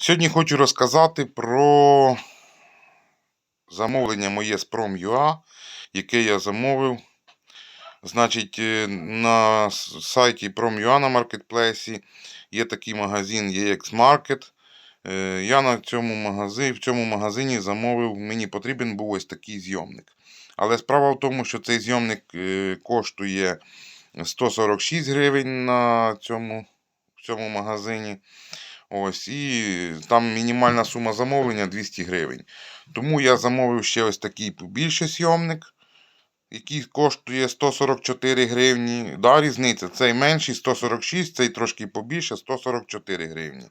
Сьогодні хочу розказати про замовлення моє з Prom.ua, яке я замовив. Значить, е, на сайті Prom.ua на маркетплейсі є такий магазин EX Market. Е, Я на цьому магазині, в цьому магазині замовив, мені потрібен був ось такий зйомник. Але справа в тому, що цей зйомник е, коштує 146 гривень на цьому, в цьому магазині. Ось, і там мінімальна сума замовлення 200 гривень. Тому я замовив ще ось такий побільший зйомник, який коштує 144 гривні. Да, різниця. Цей менший 146, цей трошки побільше 144 гривні.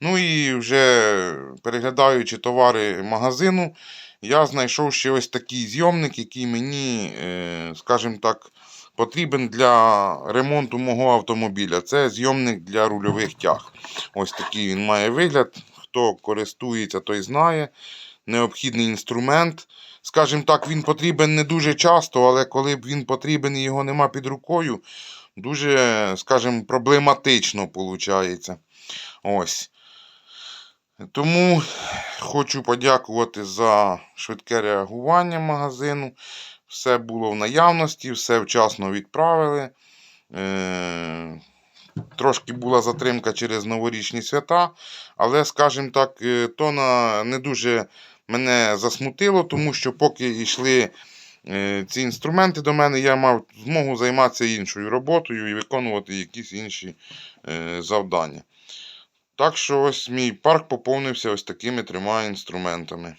Ну і вже переглядаючи товари магазину, я знайшов ще ось такий зйомник, який мені, е, скажімо так, потрібен для ремонту мого автомобіля. Це зйомник для рульових тяг. Ось такий він має вигляд. Хто користується, той знає. Необхідний інструмент. Скажімо так, він потрібен не дуже часто, але коли б він потрібен і його нема під рукою, дуже, скажімо, проблематично виходить. Ось. Тому хочу подякувати за швидке реагування магазину. Все було в наявності, все вчасно відправили. Е, Трошки була затримка через новорічні свята, але, скажімо так, е, то не дуже мене засмутило, тому що поки йшли е, ці інструменти до мене, я мав змогу займатися іншою роботою і виконувати якісь інші завдання. Так що ось мій парк поповнився ось такими трьома інструментами.